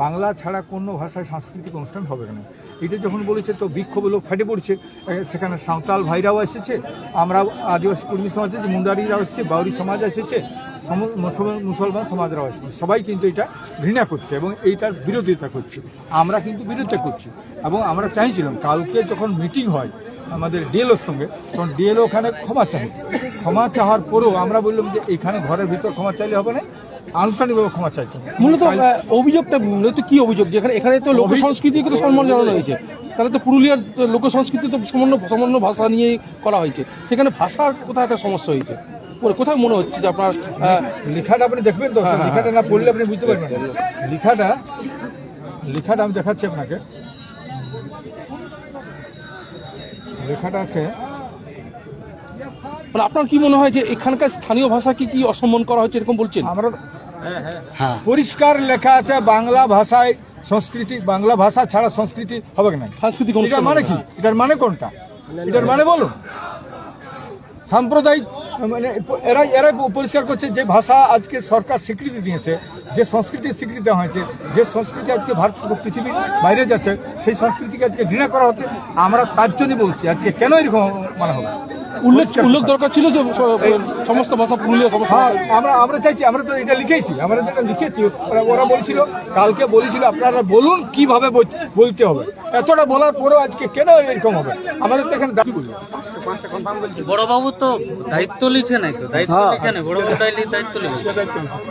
বাংলা ছাড়া কোনো ভাষায় সাংস্কৃতিক অনুষ্ঠান হবে না। এটা যখন বলেছে, তো বিক্ষোভ লোক ফেটে পড়ছে। সেখানে সাঁওতাল ভাইরাও এসেছে। আমরা আদিবাসী কর্মী সমাজ আছে মুন্ডারিরা এসেছে, বাউরি সমাজ এসেছে মুসলমান সমাজরাও এসেছে। সবাই কিন্তু এটা ঘৃণা করছে এবং এইটার বিরোধিতা করছে। আমরা কিন্তু বিরোধিতা করছি। এবং আমরা চাইছিলাম, কালকে যখন মিটিং হয় আমাদের ডিএলওর সঙ্গে, তখন ডিএলও ওখানে ক্ষমা চাই ক্ষমা চাওয়ার পরেও আমরা বললাম যে, এখানে ঘরের ভিতর ক্ষমা চাইলে হবে না আনুষ্ঠানিকভাবে ক্ষমা চাইতে মূলত অভিযোগটা মূলত কি অভিযোগ? যেখানে এখানে তো লোক সংস্কৃতিকে তো সম্মান জানানো হয়েছে। তাহলে তো পুরুলিয়ার লোক সংস্কৃতি তো সামান্য সামান্য ভাষা নিয়েই করা হয়েছে। সেখানে ভাষার কোথাও একটা সমস্যা হয়েছে। কোথায় মনে হচ্ছে যে আপনার লেখাটা আপনি দেখবেন তো হ্যাঁ, হ্যাঁ, লেখাটা না পড়লে আপনি বুঝতে পারবেন লেখাটা লেখাটা আমি দেখাচ্ছি আপনাকে। লেখাটা আছে। মানে আপনার কি মনে হয় যে এখানকার স্থানীয় ভাষাকে কি অসম্মান করা হচ্ছে এরকম বলছেন? আমরা হ্যাঁ। পরিষ্কার লেখা আছে বাংলা ভাষায় সংস্কৃতি বাংলা ভাষা ছাড়া সংস্কৃতি হবে না? সাংস্কৃতিক এটার মানে কি? এটার মানে কোনটা? এটার মানে বলুন। সাম্প্রদায়িক মানে এরাই এরাই পরিষ্কার করছে যে ভাষা আজকে সরকার স্বীকৃতি দিয়েছে যে সংস্কৃতির স্বীকৃতি দেওয়া হয়েছে যে সংস্কৃতি আজকে ভারত পৃথিবীর বাইরে যাচ্ছে সেই সংস্কৃতিকে আজকে ঘৃণা করা হচ্ছে। আমরা তার জন্যই বলছি আজকে কেন এরকম মানে হবে? উল্লেখ উল্লেখ দরকার ছিল যে সমস্ত ভাষা পুরুলিয়া সমস্ত হ্যাঁ আমরা আমরা চাইছি আমরা তো এটা লিখেছি আমরা যেটা লিখেছি ওরা ওরা বলছিল কালকে বলেছিল আপনারা বলুন কীভাবে বল- বলতে হবে। এতটা বলার পরেও আজকে কেন এরকম হবে? আমাদের তো এখানে দাবি বলব বড়বাবু তো দায়িত্ব লিখে নাই তো দায়িত্ব লিখে নাই বড়বাবু তাইলে দায়িত্ব লিখে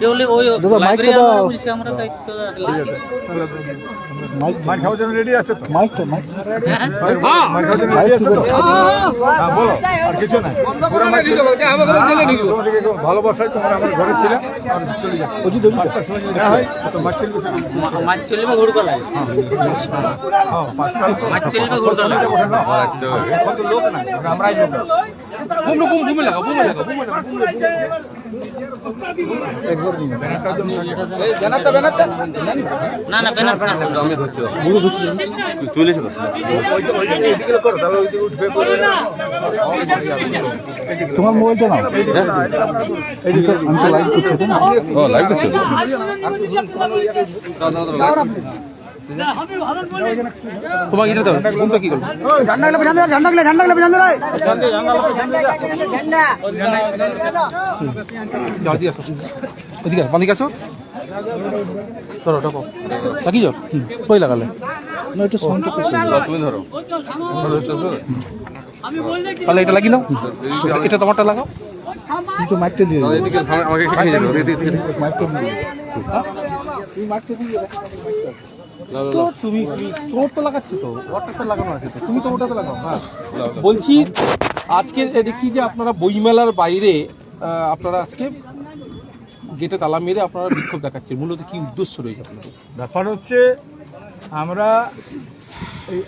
কেউ ওই লাইব্রেরি আমরা দায়িত্ব মার খাওয়ার জন্য রেডি আছে তো? মাইকটা মাইক। হ্যাঁ? মার খাওয়ার জন্য রেডি আছে তো? হ্যাঁ বলো। আর কিছু ভালোবাসায় তোমরা আমার ঘরে ছিল আর চলে যাচ্ছি পাঁচটার সময় না হয় তো মাছ ছিল মাছ চলবে ঘুরকা লাগে হ্যাঁ পাঁচটা মাছ চলবে ঘুরকা লাগে এখন লোক নাই আমরাই লোক বুম বুম বুমে লাগাও বুমে লাগাও বুমে লাগাও। না না আমি উঠবে করে তোমার মোবাইলটা নাও আমি তো লাইভ করছি ও লাইভ করছি। তোমাকে এটা কি করবে? যাও দিয়ে আসো। এদিকে আসো যাও। কই লাগালে। না একটু শান্ত করতে তাহলে এটা লাগিয়ে নাও। এটা- এটা তোমারটা লাগাও। কিন্তু মাইকটা দিয়ে দাও। মাইকটা দিয়ে দাও। তুমি মাইকটা দিয়ে দাও। তো তুমি তোমার তো লাগাচ্ছি তো? ওয়াটার লাগানো আছে তো। তুমি তো ওটাতে লাগাও হ্যাঁ। বলছি আজকে দেখি যে আপনারা বইমেলার বাইরে আপনারা আজকে গেটে তালা মেরে আপনারা বিক্ষোভ দেখাচ্ছেন। মূলত কি উদ্দেশ্য রয়েছে আপনাদের? ব্যাপার হচ্ছে আমরা এই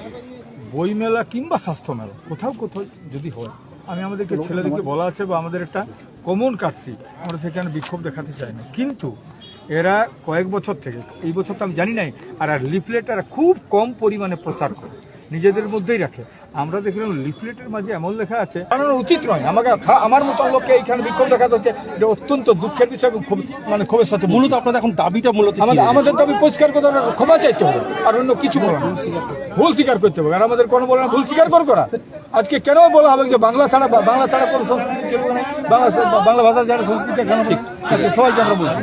বইমেলা কিংবা স্বাস্থ্য মেলা কোথাও কোথাও যদি হয় আমি আমাদেরকে ছেলেদেরকে বলা আছে বা আমাদের একটা কমন কাটছি আমরা সেখানে বিক্ষোভ দেখাতে চাই না। কিন্তু এরা কয়েক বছর থেকে, এই বছর তো আমি জানি নাই, আর আর লিফলেট এরা খুব কম পরিমাণে প্রচার করে। নিজেদের মধ্যেই রাখে। আমরা দেখলাম লিফলেটের মাঝে এমন লেখা আছে বানানো উচিত নয়। আমাকে আমার মতো লোককে এইখানে বিক্ষোভ দেখাতে হচ্ছে এটা অত্যন্ত দুঃখের বিষয় এবং খুব মানে ক্ষোভের সাথে মূলত আপনাদের এখন দাবিটা মূলত? আমাদের আমাদের দাবি পরিষ্কার করতে হবে ক্ষমা চাইতে হবে আর অন্য কিছু বলা। ভুল স্বীকার করতে হবে আর আমাদের কোনো বলে না। ভুল স্বীকার কর করা আজকে কেন বলা হবে যে বাংলা ছাড়া বাংলা ছাড়া কোনো সংস্কৃতি চলবে না? বাংলা বাংলা ভাষা ছাড়া সংস্কৃতি কেন ঠিক আজকে সবাইকে আমরা বলছি।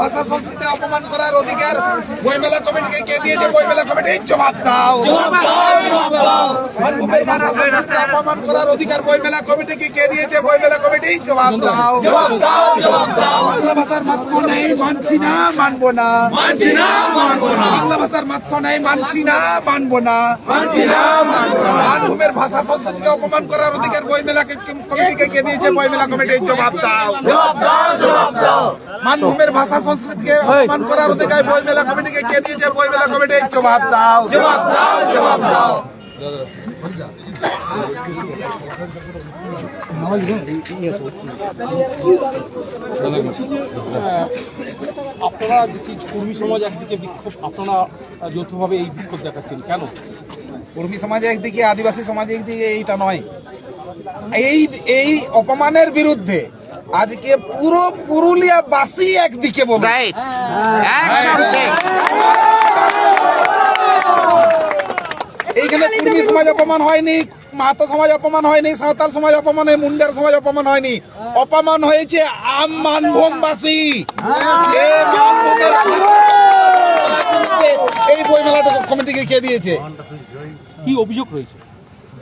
ভাষা সংস্কৃতি অপমান করার অধিকার বইমেলা কমিটিকে কে দিয়েছে বইমেলা কমিটি জবাব দাও ভাষা সংস্কৃতি অপমান করার অধিকার বইমেলা কমিটিকে কে দিয়েছে বইমেলা কমিটি জবাব দাও জবাব দাও জবাব দাও বাংলা ভাষার নেই মানছি না মানবো না মানছি না মানবো না বাংলা ভাষার নেই মানছি না মানবো না। মানছি না মানবো না। মানভূমের ভাষা সংস্কৃতিকে অপমান করার অধিকার বইমেলা কমিটিকে কে দিয়েছে? বইমেলা কমিটির জবাব দাও। জবাব দাও জবাব দাও। মানভূমের ভাষা সংস্কৃতিকে অপমান করার অধিকার বইমেলা কমিটিকে কে দিয়েছে? বইমেলা কমিটির জবাব দাও। জবাব দাও জবাব দাও। আপনারা কর্মী সমাজ একদিকে বিক্ষোভ আপনারা যৌথভাবে এই বিক্ষোভ দেখাচ্ছেন কেন? কর্মী সমাজ একদিকে আদিবাসী সমাজ একদিকে এইটা নয়। এই এই অপমানের বিরুদ্ধে আজকে পুরো পুরুলিয়া বাসী একদিকে বলবে। এইখানে কুর্মী সমাজ অপমান হয়নি। মাহাতো সমাজ অপমান হয়নি সাঁওতাল সমাজ অপমান হয় মুন্ডার সমাজ অপমান হয়নি। অপমান হয়েছে আম মানভূমবাসী। এই মানভূমের এই বই মেলাটা কমিটিকে কে দিয়েছে। কি অভিযোগ রয়েছে?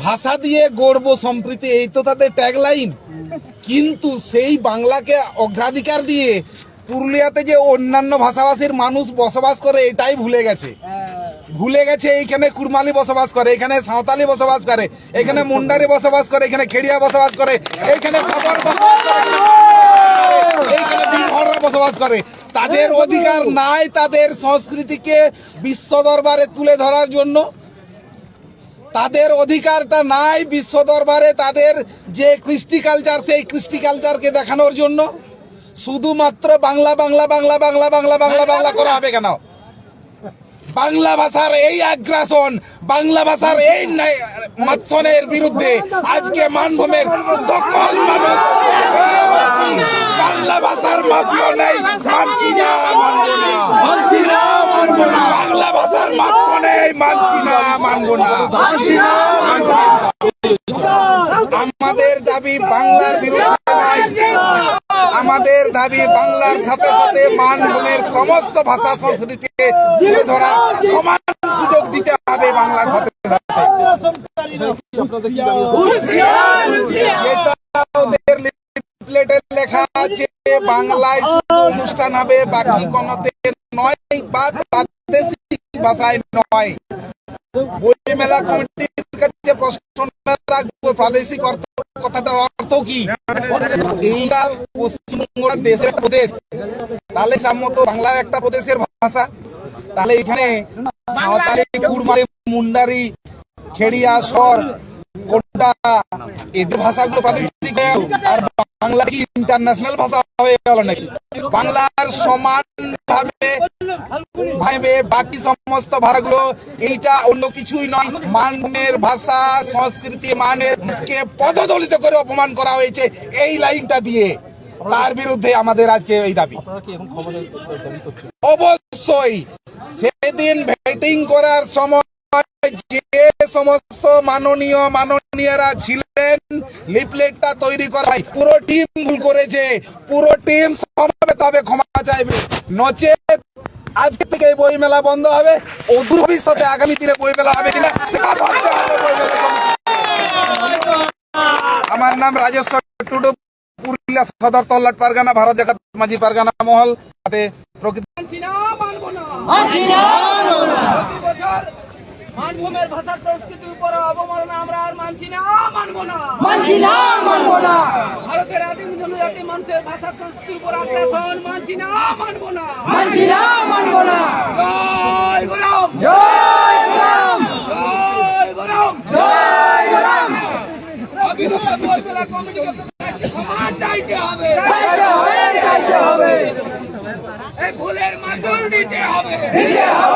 ভাষা দিয়ে গড়ব সম্প্রীতি এই তো তাদের ট্যাগলাইন কিন্তু সেই বাংলাকে অগ্রাধিকার দিয়ে পুরুলিয়াতে যে অন্যান্য ভাষাভাষীর মানুষ বসবাস করে এটাই ভুলে গেছে। ভুলে গেছে, এইখানে কুরমালি বসবাস করে এখানে সাঁওতালি বসবাস করে এখানে মুন্ডারি বসবাস করে এখানে খেড়িয়া বসবাস করে, এইখানে বসবাস করে বসবাস করে। তাদের অধিকার নাই তাদের সংস্কৃতিকে বিশ্ব দরবারে তুলে ধরার জন্য। তাদের অধিকারটা নাই বিশ্ব দরবারে তাদের যে কৃষ্টি কালচার সেই কৃষ্টি কালচারকে দেখানোর জন্য। শুধুমাত্র বাংলা বাংলা বাংলা বাংলা বাংলা বাংলা বাংলা করা হবে কেন? বাংলা ভাষার এই আগ্রাসন বাংলা ভাষার এই মাৎসনের বিরুদ্ধে আজকে মানভূমের সকল মানুষ বাংলা ভাষার মাত্র নেই মানছি না না। মানছি না মানবো না। বাংলা ভাষার মাত্র নেই মানছি না মানবো না। মানছি না মানবো না। আমাদের দাবি বাংলার বিরুদ্ধে আমাদের দাবি বাংলার সাথে সাথে মানভূমের সমস্ত ভাষা সংস্কৃতিকে তুলে ধরার সমান সুযোগ দিতে হবে বাংলার সাথে সাথে। লেখা আছে, বাংলায় অনুষ্ঠান হবে, বাকি কোনতে নয়, বা প্রাদেশিক ভাষায় নয়। বই মেলা কমিটির কাছে প্রশ্ন রাখব, প্রাদেশিক অর্থ কথাটার অর্থ কি? এইটা পশ্চিমবঙ্গ দেশের প্রদেশ। তাহলে সম্মত বাংলা একটা প্রদেশের ভাষা। তাহলে এখানে সাঁওতালি কুড়মালি মুন্ডারি, খেড়িয়া, স্বর কোনটা এদের ভাষাগুলো প্রাদেশিক আর বাংলা কি ইন্টারন্যাশনাল ভাষা হয়ে গেল নাকি? বাংলার সমান বাকি সমস্ত অন্য কিছুই নয়, মানের ভাষা, সংস্কৃতি দেশকে পদদলিত করে করা হয়েছে এই লাইনটা দিয়ে। তার বিরুদ্ধে আমাদের দাবি। অবশ্যই সেদিন ব্যাটিং করার সময় যে সমস্ত মাননীয় মাননীয়রা ছিলেন, লিফলেটটা তৈরি করা পুরো টিম ভুল করেছে। পুরো টিম হবে, ক্ষমা চাইবে। নচেত আজকে থেকে বই মেলা বন্ধ হবে। অদূর ভবিষ্যতে আগামী দিনে বই মেলা হবে কিনা। আমার নাম রাজেশ্বর টুডু, পুরুলিয়া সদর তল্লাট পারগানা, ভারত জাকাত মাঝি পারগানা মহল। তাতে প্রকৃতি মানভূমের ভাষা সংস্কৃতির উপর অবমাননা আমরা আর মানছি না মানবো না। মানছি না মানবো না। ভারতের আদিম জনজাতি মানুষের ভাষা সংস্কৃতির উপর আগ্রাসন মানছি না মানবো না। মানছি না মানবো না। জয় গোলাম। জয় রাম জয় গোলাম। জয় রাম অবিলম্বে বইমেলা কমিটিকে ক্ষমা চাইতে হবে। চাইতে হবে চাইতে হবে। এই ভুলের মাসুল দিতে হবে। দিতে হবে।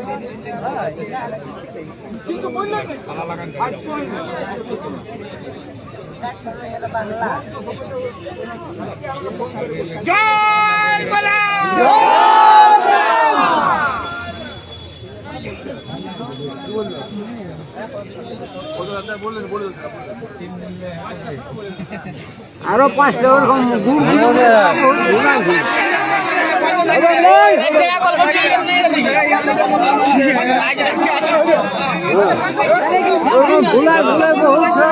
জয় গোলাম আরও পাঁচটা ওরকম গুড় ভুলায় ভুলায় বহু না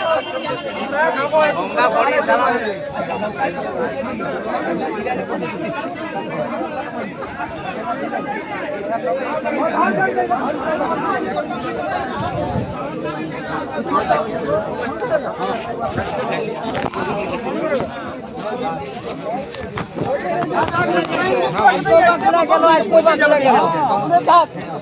আজ কোথায় গেল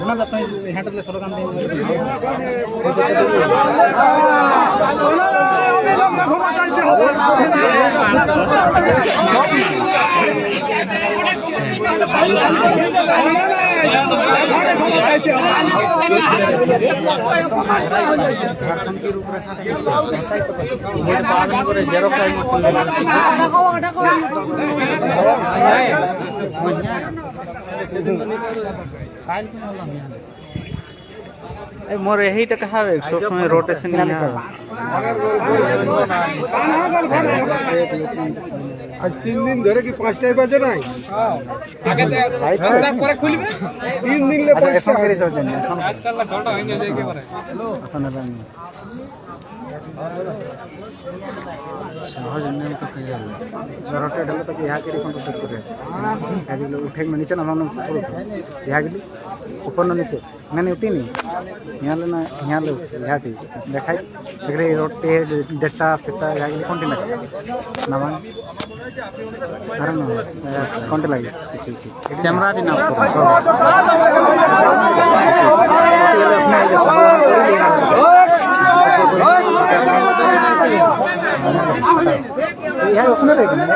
ఉన్నది అర్థం హ్యాండర్లే సులకాంతి জেরক্স মোর এইটা কাহাবে? সবসময় রোটেশন আজ তিন দিন ধরে কি পাঁচটায় বাজে নাই? তিন দিন সহজ নিয়ম তো কি জানি রটে ঢালে তো ইহা কেরি কোন তো করে আদিলে উঠে না নিচে না না উপর ইহা গলি উপর না নিচে মানে উঠিনি। হিয়ালে না হিয়ালে ইহাটি দেখাই। দেখরে রটে ডেটা পেটা ইহা গলি কোনটি না মান আর লাগে ঠিক ঠিক ক্যামেরা দি না ইহা ওখানে দেখে না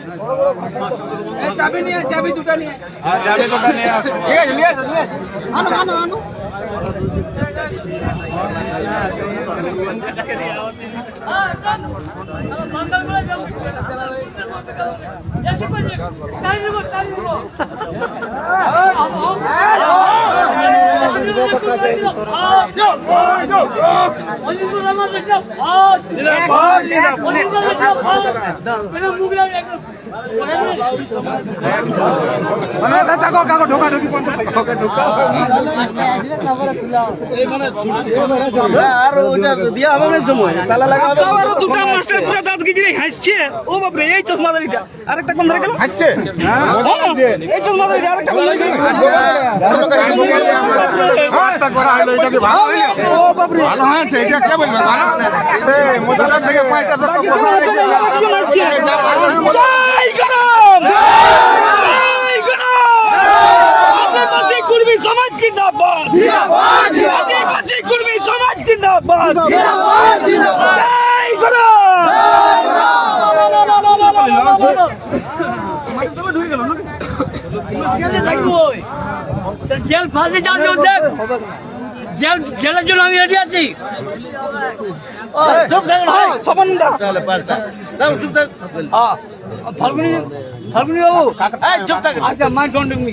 ঘাটাই তো চাবি নিয়ে। চাবি দুটা নিয়ে আবারও দুটা মাস্টার পুরো দাঁত গিজরে হাসছে ও বাপরে এই চশমাদারিটা আরেকটা কোন ধারে গেল হাসছে। এই চশমাদারিটা আরেকটা কোন ধারে গেল বাপরে ভালো হয়েছে এটা কে বলবে ভালো থেকে পাঁচটা জন আসছে। জয় গরম! জয় গরম! আদিবাসী কুর্মী সমাজ জিন্দাবাদ! আদিবাসী কুর্মী সমাজ জিন্দাবাদ! জয় গরম! জেল ফাঁসি যাচ্ছে দেখ জেল জেলের জন্য আমি রেডি আছি। সমান দা ফাল্গুনি ফাল্গুনি বাবু। চুপ থাক আচ্ছা মাই ডোন্ট মি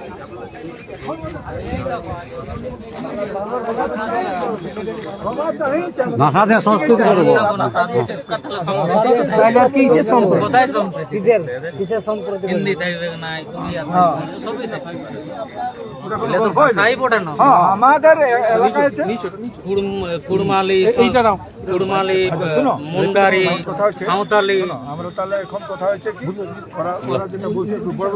সংস্কৃতি করব থাকবে না। আমাদের এলাকায় কুড়মালি কুড়মালি মুন্ডারি সাঁওতালি। আমরা তাহলে এখন কথা হচ্ছে কি? ওরা ওরা যেটা বলছে একটু বড়